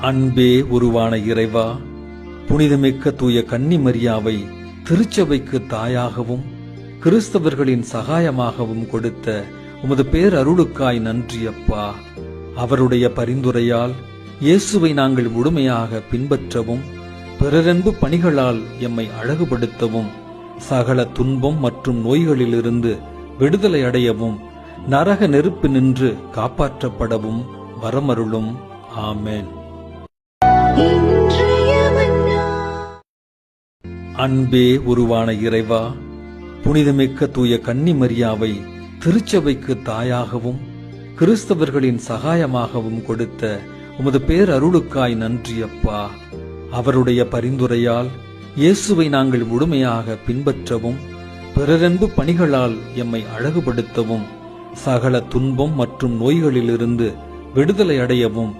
அன்பே உருவான இறைவா புனிதமிக்க தூய கன்னிமரியாவை திருச்சபைக்கு தாயாகவும் கிறிஸ்தவர்களின் சகாயமாகவும் கொடுத்த உமது பேரருளுக்காய் நன்றி அப்பா. அவருடைய பரிந்துரையால் இயேசுவை நாங்கள் முழுமையாக பின்பற்றவும் பிறரன்பு பணிகளால் எம்மை அழகுபடுத்தவும் சகல துன்பம் மற்றும் நோய்களிலிருந்து விடுதலை அடையவும் நரக நெருப்பு நின்று காப்பாற்றப்படவும் வரமருளும். ஆமேன். அன்பே உருவான இறைவா புனிதமிக்க தூய கன்னிமரியாவை திருச்சபைக்கு தாயாகவும் கிறிஸ்தவர்களின் சகாயமாகவும் கொடுத்த உமது பேரருளுக்காய் நன்றி அப்பா அவருடைய பரிந்துரையால் இயேசுவை நாங்கள் முழுமையாக பின்பற்றவும் பிறரன்பு பணிகளால் எம்மை அழகுபடுத்தவும் சகல துன்பம் மற்றும் நோய்களிலிருந்து விடுதலை அடையவும்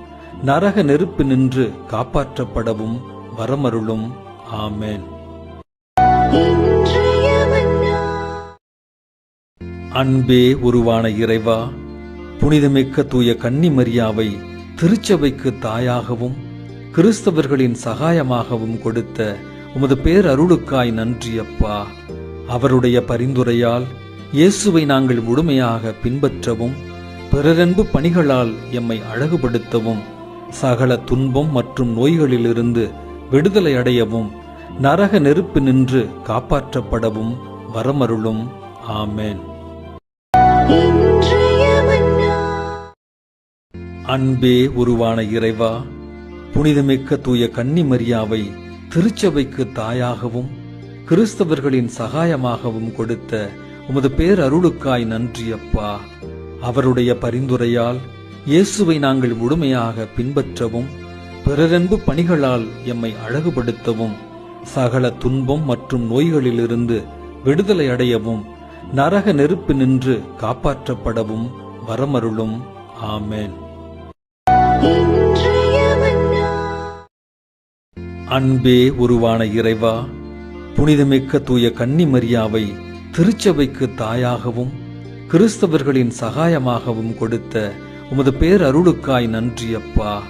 நரக நெருப்பு நின்று காப்பாற்றப்படவும் வரமருளும். ஆமென். அன்பே உருவான இறைவா புனிதமிக்க தூய கன்னி மரியாவை திருச்சபைக்கு தாயாகவும் கிறிஸ்தவர்களின் சகாயமாகவும் கொடுத்த உமது பேரருளுக்காய் நன்றி அப்பா அவருடைய பரிந்துரையால் இயேசுவை நாங்கள் முழுமையாக பின்பற்றவும் பிறரன்பு பணிகளால் எம்மை அழகுபடுத்தவும் சகல துன்பம் மற்றும் நோய்களிலிருந்து விடுதலை அடையவும் நரக நெருப்பு நின்று காப்பாற்றப்படவும் வரமருளும். ஆமென். அன்பே உருவான இறைவா புனிதமிக்க தூய கன்னிமரியாவை திருச்சபைக்கு தாயாகவும் கிறிஸ்தவர்களின் சகாயமாகவும் கொடுத்த உமது பேரருளுக்காய் நன்றி அப்பா அவருடைய பரிந்துரையால் இயேசுவை நாங்கள் முழுமையாக பின்பற்றவும் பிறரன்பு பணிகளால் எம்மை அழகுபடுத்தவும் சகல துன்பம் மற்றும் நோய்களிலிருந்து விடுதலை அடையவும் நரக நெருப்பு நின்று காப்பாற்றப்படவும் வரமருளும். ஆமேன். அன்பே உருவான இறைவா புனிதமிக்க தூய கன்னிமரியாவை திருச்சபைக்கு தாயாகவும் கிறிஸ்தவர்களின் சகாயமாகவும் கொடுத்த உமது பேரருளுக்காய் நன்றி அப்பா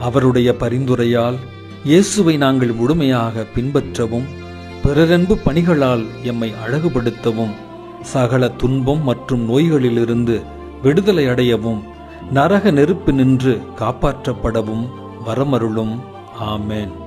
அவருடைய பரிந்துரையால் இயேசுவை நாங்கள் முழுமையாக பின்பற்றவும் பிறரன்பு பணிகளால் எம்மை அழகுபடுத்தவும் சகல துன்பம் மற்றும் நோய்களிலிருந்து விடுதலை அடையவும் நரக நெருப்பு நின்று காப்பாற்றப்படவும் வரமருளும். ஆமேன்.